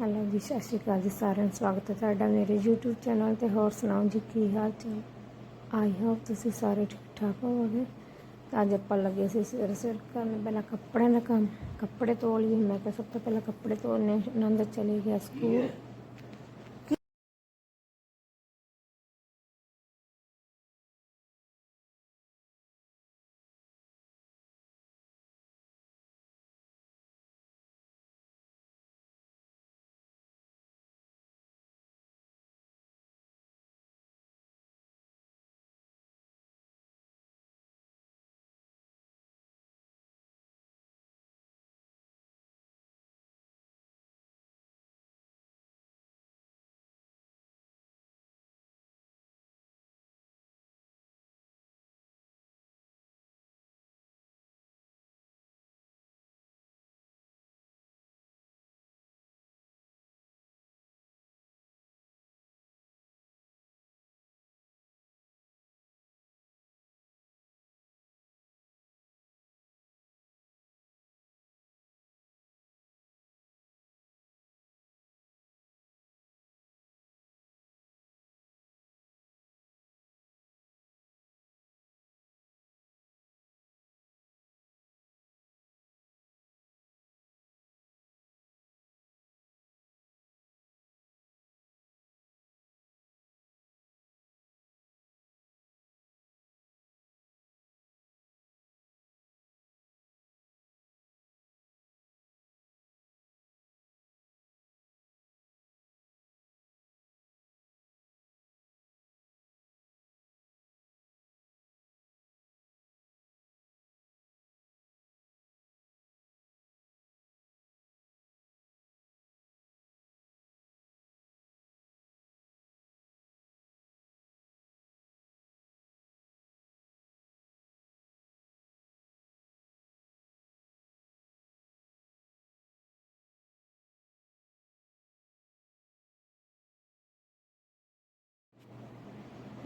Hello ਜੀ, ਸਤਿ ਸ਼੍ਰੀ ਅਕਾਲ ਜੀ, ਸਾਰਿਆਂ ਨੂੰ ਸਵਾਗਤ ਹੈ ਤੁਹਾਡਾ ਮੇਰੇ YouTube ਚੈਨਲ ਤੇ। ਹੋਰ ਸੁਣਾਓ ਜੀ, ਕੀ ਹਾਲ ਚਾਲ? ਆਈ ਹੋਪ ਤੁਸੀਂ ਸਾਰੇ ਠੀਕ ਠਾਕ ਹੋਵੋਗੇ। ਤਾਂ ਅੱਜ ਆਪਾਂ ਲੱਗੇ ਸੀ ਸਿਰ ਸਿਰ ਕਰਨ ਪਹਿਲਾਂ ਕੱਪੜਿਆਂ ਦਾ ਕੰਮ। ਕੱਪੜੇ ਧੋ ਲਈਏ, ਮੈਂ ਕਿਹਾ ਸਭ ਤੋਂ ਪਹਿਲਾਂ ਕੱਪੜੇ ਧੋਣੇ ਆਨੰਦ ਚਲੇ ਗਿਆ ਸਕੂਲ।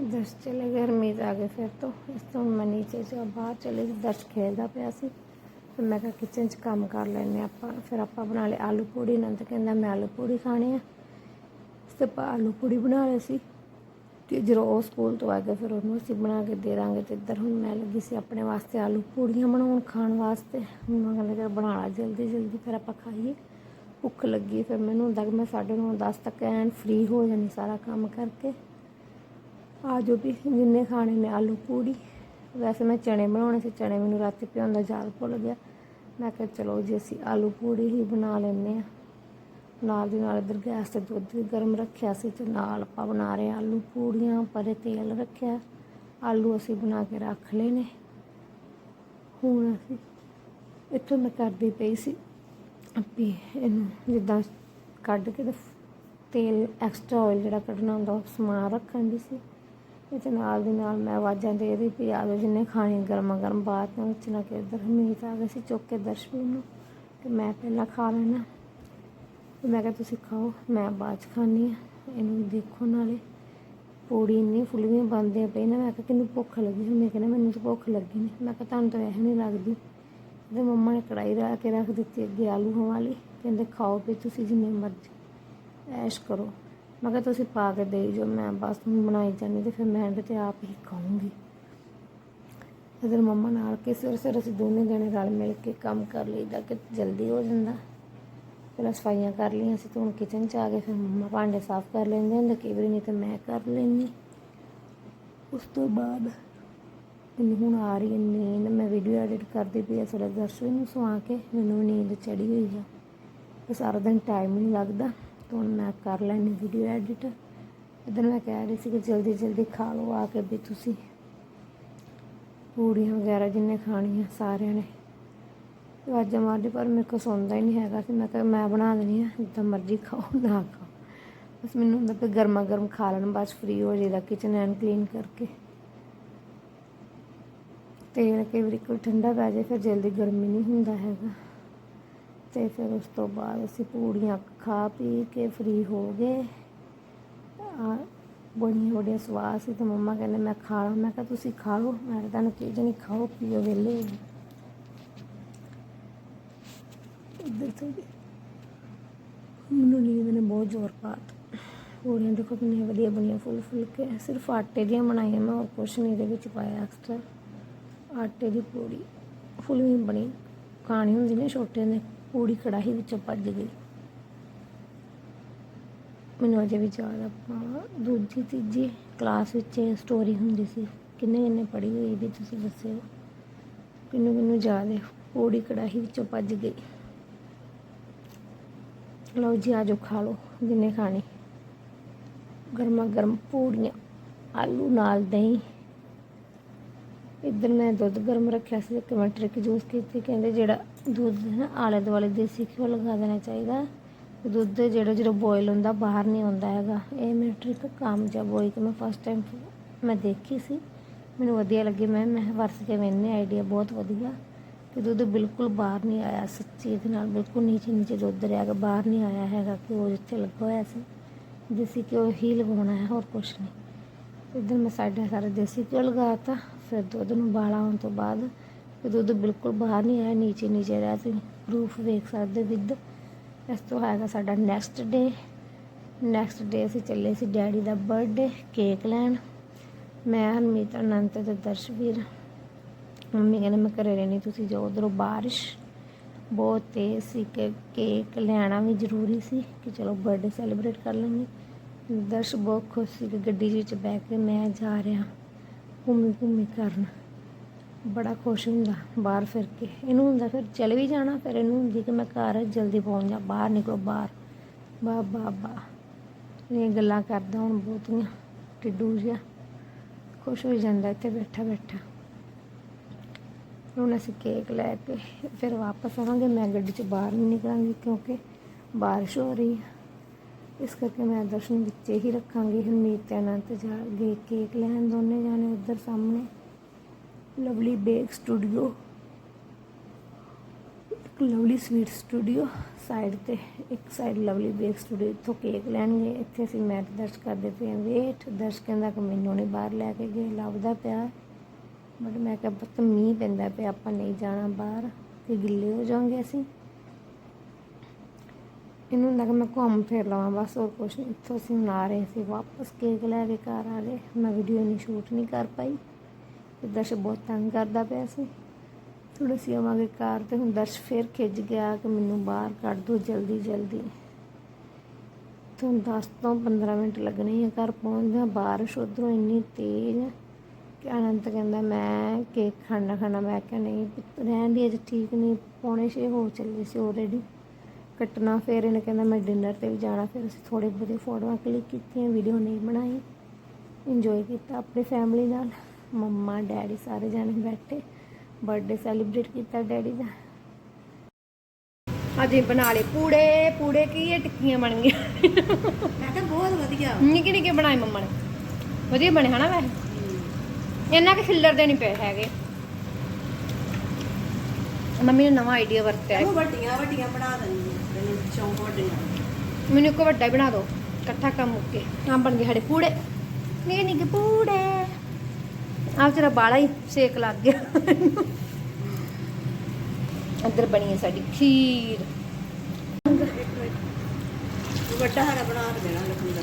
ਦਰਸ਼ ਚਲੇ ਗਏ ਰਮੀਤ ਆ ਗਏ ਫਿਰ ਤੋਂ। ਇਸ ਤੋਂ ਹੁਣ ਮੈਂ ਨੀਚੇ ਚ ਬਾਹਰ ਚਲੇ ਗਈ, ਦਰਸ਼ ਖੇਲਦਾ ਪਿਆ ਸੀ। ਫਿਰ ਮੈਂ ਕਿਹਾ ਕਿਚਨ 'ਚ ਕੰਮ ਕਰ ਲੈਨੇ ਆਪਾਂ। ਫਿਰ ਆਪਾਂ ਬਣਾ ਲਏ ਆਲੂ ਪੂੜੀ, ਨੰਦ ਕਹਿੰਦਾ ਮੈਂ ਆਲੂ ਪੂੜੀ ਖਾਣੀ ਆ। ਇਸ ਤੇ ਆਪਾਂ ਆਲੂ ਪੂੜੀ ਬਣਾ ਲਈ ਸੀ। ਤੇ ਜਦੋਂ ਉਹ ਸਕੂਲ ਤੋਂ ਆ ਕੇ ਫਿਰ ਉਹਨੂੰ ਅਸੀਂ ਬਣਾ ਕੇ ਦੇ ਦਾਂਗੇ ਤੇ ਇੱਧਰ ਹੁਣ ਮੈਂ ਲੱਗੀ ਸੀ ਆਪਣੇ ਵਾਸਤੇ ਆਲੂ ਪੂੜੀਆਂ ਬਣਾਉਣ ਖਾਣ ਵਾਸਤੇ। ਮੈਂ ਕਹਿੰਦਾ ਕਿ ਬਣਾ ਲਾ ਜਲਦੀ ਜਲਦੀ, ਫਿਰ ਆਪਾਂ ਖਾਈਏ। ਭੁੱਖ ਲੱਗੀ, ਫਿਰ ਮੈਨੂੰ ਹੁੰਦਾ ਕਿ ਮੈਂ 9:30 10 ਤੱਕ ਐਨ ਫ੍ਰੀ ਹੋ ਜਾਣੀ ਸਾਰਾ ਕੰਮ ਕਰਕੇ। ਆ ਜੋ ਵੀ, ਜਿੰਨੇ ਖਾਣੇ ਨੇ ਆਲੂ ਪੂੜੀ। ਵੈਸੇ ਮੈਂ ਚਣੇ ਬਣਾਉਣੇ ਸੀ ਚਣੇ ਮੈਨੂੰ ਰਾਤੀ ਭਿਉਣ ਦਾ ਯਾਦ ਭੁੱਲ ਗਿਆ। ਮੈਂ ਕਿਹਾ ਚਲੋ ਜੀ, ਅਸੀਂ ਆਲੂ ਪੂੜੀ ਹੀ ਬਣਾ ਲੈਂਦੇ ਆ ਨਾਲ ਦੀ ਨਾਲ ਇੱਧਰ ਗੈਸ ਤੇ ਦੁੱਧ ਗਰਮ ਰੱਖਿਆ ਸੀ ਤੇ ਨਾਲ ਆਪਾਂ ਬਣਾ ਰਹੇ ਹਾਂ ਆਲੂ ਪੂੜੀਆਂ, ਪਰੇ ਤੇਲ ਰੱਖਿਆ। ਆਲੂ ਅਸੀਂ ਬਣਾ ਕੇ ਰੱਖ ਲਏ ਨੇ। ਹੁਣ ਅਸੀਂ ਇੱਥੋਂ ਮੈਂ ਕਰਦੀ ਪਈ ਸੀ ਵੀ ਇਹਨੂੰ ਜਿੱਦਾਂ ਕੱਢ ਕੇ ਤੇ ਤੇਲ ਐਕਸਟਰਾ ਆਇਲ ਜਿਹੜਾ ਕੱਢਣਾ ਹੁੰਦਾ, ਉਹ ਸਮਾਨ ਰੱਖਣ ਦੀ ਸੀ। ਇਹ ਤੇ ਨਾਲ ਦੀ ਨਾਲ ਮੈਂ ਆਵਾਜ਼ਾਂ ਦੇ ਰਹੀ ਵੀ ਆ ਜਿੰਨੇ ਖਾਣੇ ਗਰਮਾ ਗਰਮ ਬਾਤ ਨਾਲ ਚਲਾ ਕੇ ਇੱਧਰ ਹਮੀਤ ਆ ਗਏ ਸੀ ਚੁੱਕ ਕੇ ਦਰਸ਼ਵੀ ਨੂੰ ਕਿ ਮੈਂ ਪਹਿਲਾਂ ਖਾ ਲੈਣਾ ਤੇ ਮੈਂ ਕਿਹਾ, ਤੁਸੀਂ ਖਾਓ, ਮੈਂ ਬਾਅਦ 'ਚ ਖਾਣੀ ਆ ਇਹਨੂੰ ਦੇਖੋ ਨਾਲੇ। ਪੂੜੀ ਇੰਨੀ ਫੁੱਲੀਆਂ ਬੰਦੀਆਂ ਪਈ ਨਾ, ਮੈਂ ਕਿਹਾ, ਕਿੰਨੂੰ ਭੁੱਖ ਲੱਗੀ ਸੀ? ਮੈਂ ਕਹਿੰਦਾ ਮੈਨੂੰ ਤਾਂ ਭੁੱਖ ਲੱਗੀ ਨਹੀਂ। ਮੈਂ ਕਿਹਾ, ਤੁਹਾਨੂੰ ਤਾਂ ਇਹ ਨਹੀਂ ਲੱਗਦੀ। ਤੇ ਮੰਮਾ ਨੇ ਕੜਾਈ ਰਾ ਕੇ ਰੱਖ ਦਿੱਤੀ ਅੱਗੇ ਆਲੂ ਵਾਲੀ। ਕਹਿੰਦੇ, ਖਾਓ ਵੀ ਤੁਸੀਂ ਜਿੰਨੇ ਮਰਜ਼ੀ, ਐਸ਼ ਕਰੋ। ਮੈਂ ਕਿਹਾ ਤੁਸੀਂ ਪਾ ਕੇ ਦੇਈ ਜੋ, ਮੈਂ ਬਸ ਹੁਣ ਬਣਾਈ ਜਾਂਦੀ ਤੇ ਫਿਰ ਮੈਂ ਤੇ ਆਪ ਹੀ ਖਾਊਂਗੀ। ਇਧਰ ਮੰਮਾ ਨਾਲ ਕੇ ਸਿਰ ਸਿਰ ਅਸੀਂ ਦੋਨੇ ਜਣੇ ਰਲ ਮਿਲ ਕੇ ਕੰਮ ਕਰ ਲਈਦਾ ਕਿ ਜਲਦੀ ਹੋ ਜਾਂਦਾ। ਪਹਿਲਾਂ ਸਫਾਈਆਂ ਕਰ ਲਈਆਂ ਅਸੀਂ ਤੇ ਹੁਣ ਕਿਚਨ ਚ ਆ ਗਏ ਫਿਰ ਮੰਮਾ ਭਾਂਡੇ ਸਾਫ਼ ਕਰ ਲੈਂਦੇ ਹੁੰਦੇ, ਕਈ ਵਾਰੀ ਨਹੀਂ ਤੇ ਮੈਂ ਕਰ ਲੈਂਦੀ। ਉਸ ਤੋਂ ਬਾਅਦ ਮੈਨੂੰ ਹੁਣ ਆ ਰਹੀ ਹੈ ਨੀਂਦ, ਮੈਂ ਵੀਡੀਓ ਐਡਿਟ ਕਰਦੀ ਪਈ ਆ ਅਸਲ ਦਰਸ਼ਕ ਨੂੰ ਸੁਆ ਕੇ ਮੈਨੂੰ ਨੀਂਦ ਚੜੀ ਹੋਈ ਆ। ਸਾਰਾ ਦਿਨ ਟਾਈਮ ਨਹੀਂ ਲੱਗਦਾ। ਹੁਣ ਮੈਂ ਕਰ ਲੈਣੀ ਵੀਡੀਓ ਐਡਿਟ ਇਧਰ ਮੈਂ ਕਹਿ ਰਹੀ ਸੀ ਕਿ ਜਲਦੀ ਜਲਦੀ ਖਾ ਲਓ ਆ ਕੇ ਵੀ ਤੁਸੀਂ। ਪੂੜੀਆਂ ਵਗੈਰਾ ਜਿੰਨੇ ਖਾਣੀਆਂ ਸਾਰਿਆਂ ਨੇ। ਤੇ ਅੱਜ ਮਾਰਦੀ ਪਰ ਮੇਰੇ ਕੋਲ ਸੌਂਦਾ ਹੀ ਨਹੀਂ ਹੈਗਾ ਸੀ ਮੈਂ ਕਿਹਾ ਮੈਂ ਬਣਾ ਦੇਣੀ ਆ ਜਿੱਦਾਂ ਮਰਜ਼ੀ ਖਾਓ, ਨਾ ਖਾਓ। ਬਸ ਮੈਨੂੰ ਹੁੰਦਾ ਕਿ ਗਰਮਾ ਗਰਮ ਖਾ ਲੈਣ, ਬਸ ਫ੍ਰੀ ਹੋ ਜਾਈਦਾ ਕਿਚਨ ਐਨ ਕਲੀਨ ਕਰਕੇ। ਤੇਲ ਕਈ ਵਾਰੀ ਕੋਈ ਠੰਡਾ ਪੈ ਜਾਏ, ਫਿਰ ਜਲਦੀ ਗਰਮੀ ਨਹੀਂ ਹੁੰਦਾ ਹੈਗਾ। ਤੇ ਫਿਰ ਉਸ ਤੋਂ ਬਾਅਦ ਅਸੀਂ ਪੂੜੀਆਂ ਖਾ ਪੀ ਕੇ ਫ੍ਰੀ ਹੋ ਗਏ। ਆ ਬੜੀਆਂ ਸਵਾਦ ਸੀ ਤੇ ਮੰਮਾ ਕਹਿੰਦੇ, ਮੈਂ ਖਾ ਲਾਂ। ਮੈਂ ਕਿਹਾ, ਤੁਸੀਂ ਖਾ ਲਓ ਮੈਂ ਕਿਹਾ ਤੁਹਾਨੂੰ ਚੀਜ਼ ਨਹੀਂ ਖਾਓ, ਪੀਓ ਵੇਲੇ ਇੱਧਰ ਤੋਂ ਮੈਨੂੰ ਨੀਂਦ ਬਹੁਤ ਜ਼ੋਰ ਪਾਤ ਪੂੜੀਆਂ ਦੇਖੋ ਕਿੰਨੀਆਂ ਵਧੀਆ ਬਣੀਆਂ, ਫੁੱਲ ਫੁੱਲ ਕੇ। ਸਿਰਫ ਆਟੇ ਦੀਆਂ ਬਣਾਈਆਂ, ਮੈਂ ਹੋਰ ਕੁਛ ਨਹੀਂ ਇਹਦੇ ਵਿੱਚ ਪਾਇਆ ਐਕਸਟਰਾ ਆਟੇ ਦੀ ਪੂੜੀ ਫੁੱਲਵੀਂ ਬਣੀ। ਖਾਣੀ ਹੁੰਦੀ ਨੇ ਛੋਟੇ ਨੇ ਪੂੜੀ ਕੜਾਹੀ ਵਿੱਚੋਂ ਭੱਜ ਗਈ। ਮੈਨੂੰ ਅਜੇ ਵੀ ਯਾਦ ਆਪਾਂ ਦੂਜੀ, ਤੀਜੀ ਕਲਾਸ ਵਿੱਚ ਸਟੋਰੀ ਹੁੰਦੀ ਸੀ। ਕਿੰਨੇ ਕਿੰਨੇ ਪੜ੍ਹੀ ਹੋਈ ਵੀ ਤੁਸੀਂ ਦੱਸਿਓ ਕਿੰਨੂੰ ਕਿੰਨੂੰ ਯਾਦ ਹੈ ਪੂੜੀ ਕੜਾਹੀ ਵਿੱਚੋਂ ਭੱਜ ਗਈ। ਲਓ ਜੀ, ਆਜੋ ਖਾ ਲਓ ਜਿੰਨੇ ਖਾਣੇ। ਗਰਮਾ ਗਰਮ ਪੂੜੀਆਂ, ਆਲੂ ਨਾਲ ਦਹੀਂ। ਇੱਧਰ ਮੈਂ ਦੁੱਧ ਗਰਮ ਰੱਖਿਆ ਸੀ, ਇੱਕ ਮੈਂ ਟਰਿਕ ਯੂਜ਼ ਕੀਤੀ, ਕਹਿੰਦੇ ਜਿਹੜਾ ਦੁੱਧ ਹੈ ਨਾ, ਆਲੇ ਦੁਆਲੇ ਦੇਸੀ ਘਿਓ ਲਗਾ ਦੇਣਾ ਚਾਹੀਦਾ। ਦੁੱਧ ਜਿਹੜਾ, ਜਦੋਂ ਬੋਇਲ ਹੁੰਦਾ, ਬਾਹਰ ਨਹੀਂ ਆਉਂਦਾ ਹੈਗਾ। ਇਹ ਮੇਰੀ ਟਰਿਕ ਕਾਮਯਾਬ ਹੋਈ ਕਿ ਮੈਂ ਫਸਟ ਟਾਈਮ ਮੈਂ ਦੇਖੀ ਸੀ। ਮੈਨੂੰ ਵਧੀਆ ਲੱਗੀ, ਮੈਂ ਮੈਂ ਵਰਤ ਕੇ ਮੈਨੇ ਆਈਡੀਆ ਬਹੁਤ ਵਧੀਆ। ਕਿ ਦੁੱਧ ਬਿਲਕੁਲ ਬਾਹਰ ਨਹੀਂ ਆਇਆ, ਸੱਚੀ ਇਹਦੇ ਨਾਲ ਬਿਲਕੁਲ ਨੀਚੇ ਨੀਚੇ ਦੁੱਧ ਰਿਹਾ ਹੈਗਾ, ਬਾਹਰ ਨਹੀਂ ਆਇਆ ਹੈਗਾ ਕਿ ਉਹ ਜਿੱਥੇ ਲੱਗਾ ਹੋਇਆ ਸੀ। ਦੇਸੀ ਘਿਓ ਹੀ ਲਗਾਉਣਾ ਹੈ, ਹੋਰ ਕੁਛ ਨਹੀਂ। ਇੱਧਰ ਮੈਂ ਸਾਡੇ ਸਾਰਾ ਦੇਸੀ ਘਿਓ ਲਗਾਤਾ ਫਿਰ ਦੁੱਧ ਨੂੰ ਬਾਲਾ ਆਉਣ ਤੋਂ ਬਾਅਦ ਦੁੱਧ ਬਿਲਕੁਲ ਬਾਹਰ ਨਹੀਂ ਆਇਆ, ਨੀਚੇ ਨੀਚੇ ਰਿਹਾ ਤੁਸੀਂ ਪ੍ਰੂਫ ਵੇਖ ਸਕਦੇ ਵਿਦ। ਇਸ ਤੋਂ ਹੈਗਾ ਸਾਡਾ ਨੈਕਸਟ ਡੇ ਨੈਕਸਟ ਡੇ ਅਸੀਂ ਚੱਲੇ ਸੀ ਡੈਡੀ ਦਾ ਬਰਥਡੇ ਕੇਕ ਲੈਣ। ਮੈਂ, ਹਰਮੀਤ, ਅਨੰਤ ਤੇ ਦਰਸ਼ਵੀਰ। ਮੰਮੀ ਕਹਿੰਦੇ ਮੈਂ ਘਰੇ ਰਹਿਣੀ, ਤੁਸੀਂ ਜਾਓ ਉਧਰੋਂ ਬਾਰਿਸ਼। ਬਹੁਤ ਤੇਜ਼ ਸੀ ਕਿ ਕੇਕ ਲੈਣਾ ਵੀ ਜ਼ਰੂਰੀ ਸੀ ਕਿ ਚਲੋ ਬਰਥਡੇ ਸੈਲੀਬ੍ਰੇਟ ਕਰ ਲਾਂਗੇ ਦਰਸ਼ ਬਹੁਤ ਖੁਸ਼ ਸੀ ਕਿ ਗੱਡੀ ਵਿੱਚ ਬਹਿ ਕੇ ਮੈਂ ਜਾ ਰਿਹਾ। ਘੁੰਮੀ ਘੁੰਮੀ ਕਰਨ। ਬੜਾ ਖੁਸ਼ ਹੁੰਦਾ ਬਾਹਰ ਫਿਰ ਕੇ। ਇਹਨੂੰ ਹੁੰਦਾ ਫਿਰ ਚਲੇ ਵੀ ਜਾਣਾ, ਫਿਰ ਇਹਨੂੰ ਹੁੰਦੀ ਕਿ ਮੈਂ ਘਰ ਜਲਦੀ ਪਹੁੰਚ ਜਾ, ਬਾਹਰ ਨਿਕਲੋ, ਬਾਹਰ। ਬਾ ਬਾ ਬਾ। ਇਹ ਗੱਲਾਂ ਕਰਦਾ ਹੁਣ ਬਹੁਤੀਆਂ, ਟਿੱਡੂ ਜਿਹਾ। ਖੁਸ਼ ਹੋ ਜਾਂਦਾ ਇੱਥੇ ਬੈਠਾ ਬੈਠਾ। ਹੁਣ ਅਸੀਂ ਕੇਕ ਲੈ ਕੇ ਫਿਰ ਵਾਪਸ ਆਵਾਂਗੇ। ਮੈਂ ਗੱਡੀ 'ਚ ਬਾਹਰ ਨਹੀਂ ਨਿਕਲਾਂਗੀ ਕਿਉਂਕਿ ਬਾਰਿਸ਼ ਹੋ ਰਹੀ ਹੈ ਇਸ ਕਰਕੇ ਮੈਂ ਦਰਸ਼ਨ ਵਿੱਚੇ ਹੀ ਰੱਖਾਂਗੀ, ਹਰਮੀਤ ਤੇ ਅਨੰਤ ਜਾ ਗਏ ਕੇਕ ਲੈਣ। ਦੋਨੇ ਜਾਣੇ ਉੱਧਰ ਸਾਹਮਣੇ। Lovely bake studio. ਇੱਕ ਲਵਲੀ ਸਵੀਟ ਸਟੂਡੀਓ ਸਾਈਡ ਤੇ, ਇੱਕ ਸਾਈਡ ਲਵਲੀ ਬੇਕ ਸਟੂਡੀਓ। ਇੱਥੋਂ ਕੇਕ ਲੈਣਗੇ। ਇੱਥੇ ਅਸੀਂ ਮੈਚ ਦਰਜ ਕਰਦੇ ਪਏ ਹਾਂ। ਵੇਟ, ਦਰਸ਼ ਕਹਿੰਦਾ ਕਿ ਮੈਨੂੰ ਨਹੀਂ ਬਾਹਰ ਲੈ ਕੇ ਗਏ। ਲੱਭਦਾ ਪਿਆ। ਬਟ ਮੈਂ ਕਿਹਾ, ਪੁੱਤ, ਮੀਂਹ ਪੈਂਦਾ ਪਿਆ। ਆਪਾਂ ਨਹੀਂ ਜਾਣਾ ਬਾਹਰ। ਕਿ ਗਿੱਲੇ ਹੋ ਜਾਵਾਂਗੇ ਅਸੀਂ। ਇਹਨੂੰ ਲੱਗਾ ਮੈਂ ਘੁੰਮ ਫਿਰ ਲਵਾਂ, ਬਸ ਹੋਰ ਕੁਛ ਨਹੀਂ। ਇੱਥੋਂ ਅਸੀਂ ਹੁਣ ਆ ਰਹੇ ਸੀ, ਵਾਪਸ ਕੇਕ ਲੈ ਕੇ ਘਰ ਆ ਗਏ। ਮੈਂ ਵੀਡੀਓ ਨਹੀਂ ਸ਼ੂਟ ਨਹੀਂ ਕਰ ਪਾਈ। ਤੇ ਦਰਸ਼ ਬਹੁਤ ਤੰਗ ਕਰਦਾ ਪਿਆ ਸੀ। ਥੋੜਾ ਸੀ ਆਵਾਂਗੇ ਕਾਰ ਤੇ ਹੁਣ ਦਰਸ਼ ਫਿਰ ਖਿੱਚ ਗਿਆ ਕਿ ਮੈਨੂੰ ਬਾਹਰ ਕੱਢ ਦਿਓ ਜਲਦੀ ਜਲਦੀ। ਤੁਹਾਨੂੰ 10 ਤੋਂ 15 ਮਿੰਟ ਲੱਗਣੇ ਆ ਘਰ ਪਹੁੰਚਦਿਆਂ। ਬਾਰਿਸ਼ ਉਧਰੋਂ ਇੰਨੀ ਤੇਜ਼ ਕਿ ਅਨੰਤ ਕਹਿੰਦਾ, ਮੈਂ ਕੇਕ ਖਾਣਾ ਖਾਣਾ। ਮੈਂ ਕਿਹਾ, ਨਹੀਂ ਪੁੱਤ, ਰਹਿਣ ਦੀ ਅਜੇ ਠੀਕ ਨਹੀਂ। ਪੌਣੇ ਛੇ ਹੋ ਚੱਲੇ ਸੀ ਆਲਰੇਡੀ ਕੱਟਣਾ ਫਿਰ ਇਹਨੇ ਕਹਿੰਦਾ ਮੈਂ ਡਿਨਰ ਤੇ ਵੀ ਜਾਣਾ ਫਿਰ ਅਸੀਂ ਥੋੜੇ ਬਹੁਤੇ ਫੋਟੋਆਂ ਕਲਿੱਕ ਕੀਤੀਆਂ ਵੀਡੀਓ ਨਹੀਂ ਬਣਾਈ। ਇੰਜੋਏ ਕੀਤਾ ਆਪਣੀ ਫੈਮਿਲੀ ਨਾਲ। ਮੰਮਾ ਡੈਡੀ ਸਾਰੇ ਜਾਣੇ ਬੈਠੇ। ਬਰਥਡੇ ਸੈਲੀਬ੍ਰੇਟ ਕੀਤਾ ਡੈਡੀ ਦਾ। ਅਜੇ ਬਣਾ ਲਏ ਪੂੜੇ ਪੂੜੇ ਕੀ ਇਹ ਟਿੱਕੀਆਂ ਬਣ ਗਈਆਂ। ਮੈਂ ਕਿਹਾ ਬਹੁਤ ਵਧੀਆ। ਨਿੱਕੇ ਨਿੱਕੇ ਬਣਾਏ ਮੰਮਾ ਨੇ। ਵਧੀਆ ਬਣੇ ਹਨਾ ਵੈਸੇ? ਇੰਨਾ ਕਿ ਫਿੱਲਰ ਦੇ ਨਹੀਂ ਪਏ ਹੈਗੇ। ਮੰਮੀ ਨੇ ਨਵਾਂ ਆਈਡੀਆ ਵਰਤਿਆ ਉਹ ਵੱਡੀਆਂ ਵੱਡੀਆਂ ਬਣਾ ਦਿੰਦੀ ਮੈਨੂੰ ਚੌਂਕ ਵੱਡੀਆਂ ਮੈਨੂੰ ਇੱਕ ਵੱਡਾ ਹੀ ਬਣਾ ਦਿਓ ਇਕੱਠਾ ਕੰਮ ਮੁੱਕੇ ਆ ਬਣ ਗਏ ਸਾਡੇ ਪੂੜੇ। ਨਿੱਕੇ ਨਿੱਕੇ ਪੂੜੇ। ਆਪ ਤੇਰਾ ਬਾਲਾ ਹੀ ਸੇਕ ਲੱਗ ਗਿਆ। ਅੰਦਰ ਬਣੀ ਹੈ ਸਾਡੀ ਖੀਰ। ਵੱਡਾ ਹਰਾ ਬਣਾ ਦੇਣਾ ਲਖਿੰਦਰ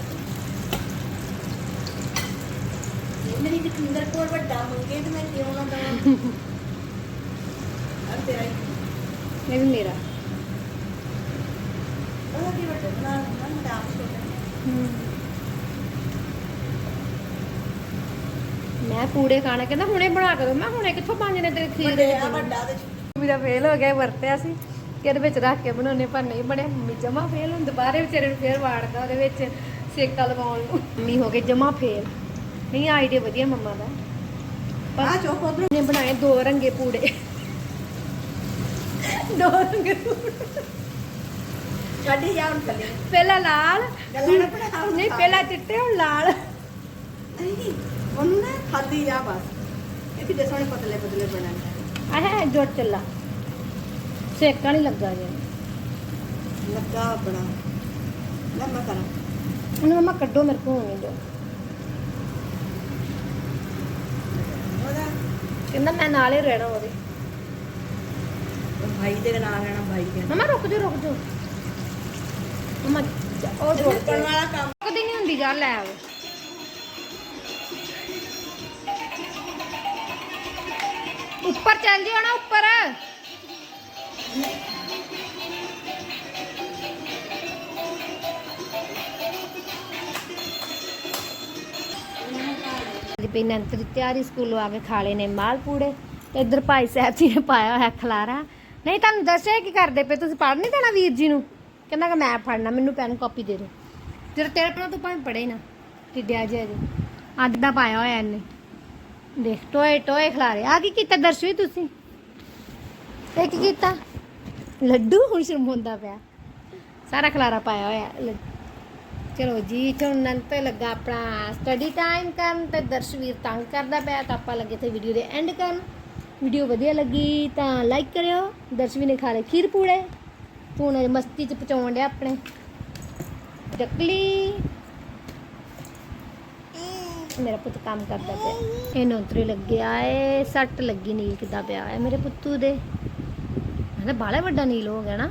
ਇਹ ਮੇਰੀ ਲਖਿੰਦਰ ਕੋਲ ਵੱਡਾ ਮੰਗੇ ਤੇ ਮੈਂ ਕਿਉਂ ਨਾ ਦਵਾਂ? ਤੇਰਾ ਹੀ ਇਹ ਵੀ ਮੇਰਾ। ਉਹ ਕੀ ਵੱਡਾ ਬਣਾ ਲੈਣਾ ਮੈਂ ਆਪ ਛੋਟਾ। ਮੈਂ ਪੂੜੇ ਖਾਣਾ ਕਹਿੰਦਾ ਹੁਣੇ ਬਣਾ ਕੇ ਦੋ। ਮੈਂ ਹੁਣੇ ਕਿੱਥੋਂ ਬਣ ਜਣੇ ਤੇਰੇ ਖੀਰ ਦੇ ਵਿੱਚ ਵੱਡਾ ਤੇ ਮੇਰਾ ਫੇਲ ਹੋ ਗਿਆ ਵਰਤਿਆ ਸੀ। ਕਿ ਇਹਦੇ ਵਿੱਚ ਰੱਖ ਕੇ ਬਣਾਉਣੇ ਪਰ ਨਹੀਂ ਬਣੇ ਮੰਮੀ ਜਮਾ ਫੇਲ ਹੁਣ ਦੁਬਾਰੇ ਵਿਚਾਰੇ ਨੂੰ ਫੇਰ ਵਾੜਦਾ ਉਹਦੇ ਵਿੱਚ ਸੇਕਾ ਲਵਾਉਣ ਨੂੰ। ਮੰਮੀ ਹੋ ਗਏ ਜਮਾ ਫੇਲ ਨਹੀਂ ਆਈਡੀਆ ਵਧੀਆ ਮੰਮਾ ਦਾ। ਆ ਚੋਕ ਉਧਰ। ਨੇ ਬਣਾਏ ਦੋ ਰੰਗੇ ਪੂੜੇ। ਦੋ ਰੰਗੇ ਪੂੜੇ ਕੱਢੀ ਜਾ ਹੁਣ ਥੱਲੇ ਪਹਿਲਾਂ ਲਾਲ। ਗੱਲਾਂ ਨਾ ਬਣਾ ਹੁਣ ਨਹੀਂ ਪਹਿਲਾਂ ਚਿੱਟੇ ਹੁਣ ਲਾਲ। ਉਹਨੂੰ ਨਾ ਖਾਦੀ ਜਾ ਬਸ। ਇਹ ਕਿੱਡੇ ਸੋਹਣੇ ਪਤਲੇ ਪਤਲੇ ਬਣਨ ਆਹ ਜੋੜ ਚੱਲਾ। ਸੇਕਾ ਨਹੀਂ ਲੱਗਾ ਜੇ। ਲੱਗਾ ਆਪਣਾ। ਲੈ ਮੈਂ ਕਰਾਂ। ਉਹਨੂੰ ਮਮਾ ਕੱਢੋ ਮੇਰੇ ਕੋਲ ਨਹੀਂ ਦੋ ਉਹਦਾ ਕਹਿੰਦਾ ਮੈਂ ਨਾਲ ਹੀ ਰਹਿਣਾ ਉਹਦੇ। ਉਹ ਭਾਈ ਦੇ ਨਾਲ ਰਹਿਣਾ ਭਾਈ ਦੇ ਮਮਾ ਰੁਕ ਜਾ ਰੁਕ ਜਾ ਮਮਾ ਉਹ ਕਰਨ ਵਾਲਾ ਕੰਮ। ਕਦੀ ਨਹੀਂ ਹੁੰਦੀ ਗੱਲ ਲੈ ਆਵੇ ਉੱਪਰ ਚੱਲ ਜਿਓ ਨਾ ਉੱਪਰ। ਪਈ ਨੰਤਰ ਤਿਆਰੀ ਸਕੂਲੋਂ ਆ ਕੇ ਖਾ ਨੇ ਮਾਲ ਪੂੜੇ ਤੇ ਇੱਧਰ ਭਾਈ ਸਾਹਿਬ ਜੀ ਨੇ ਪਾਇਆ ਹੋਇਆ ਖਲਾਰਾ। ਨਹੀਂ, ਤੁਹਾਨੂੰ ਦੱਸਿਆ ਕੀ ਕਰਦੇ ਪਏ? ਤੁਸੀਂ ਪੜ੍ਹ ਨਹੀਂ ਦੇਣਾ ਵੀਰ ਜੀ ਨੂੰ? ਕਹਿੰਦਾ ਕਿ ਮੈਂ ਪੜ੍ਹਨਾ, ਮੈਨੂੰ ਪੈਨ ਕਾਪੀ ਦੇ ਦਿਓ। ਜਿਹੜਾ ਤੇਰੇ ਕੋਲ ਤੂੰ ਭਾਵੇਂ ਪੜੇ ਨਾ, ਟਿੱਡਿਆ ਜਿਹਾ ਜੀ। ਅੱਜ ਦਾ ਪਾਇਆ ਹੋਇਆ ਇਹਨੇ। ਦੇਖ, ਟੋਏ ਟੋਏ ਖਲਾਰੇ ਆ ਕੀ ਕੀਤਾ ਦਰਸ਼ਵੀ ਤੁਸੀਂ? ਇਹ ਕੀ ਕੀਤਾ? ਲੱਡੂ ਹੁਣ ਸ਼ਰਮਾਉਂਦਾ ਪਿਆ। ਸਾਰਾ ਖਲਾਰਾ ਪਾਇਆ ਹੋਇਆ ਚਲੋ ਜੀ ਚੁਣਨ ਤੇ ਲੱਗਾ ਆਪਣਾ ਸਟੱਡੀ ਟਾਈਮ ਕਰਨ ਤੇ ਦਰਸ਼ਵੀਰ ਤੰਗ ਕਰਦਾ ਪਿਆ, ਤਾਂ ਆਪਾਂ ਲੱਗੇ ਤੇ ਵੀਡੀਓ ਦੇ ਐਂਡ ਕਰਨ। ਵੀਡੀਓ ਵਧੀਆ ਲੱਗੀ ਤਾਂ ਲਾਈਕ ਕਰਿਓ। ਦਰਸ਼ਵੀ ਨੇ ਖਾ ਲਏ ਖੀਰ ਪੂੜੇ। ਤੂੰ ਮਸਤੀ ਚ ਪਚਾਉਣ ਡਿਆ ਆਪਣੇ। ਡਕਲੀ ਮੇਰਾ ਪੁੱਤ ਕੰਮ ਕਰਦਾ ਪਿਆ। ਇਹ ਨੌਤਰੀ ਲੱਗਿਆ ਏ, ਸੱਟ ਲੱਗੀ ਨੀਲ ਕਿੱਦਾਂ ਪਿਆ ਹੈ ਮੇਰੇ ਪੁੱਤੂ ਦੇ। ਮੈਂ ਤਾਂ ਬਾਲਾ ਵੱਡਾ ਨੀਲ ਹੋ ਗਿਆ ਨਾ।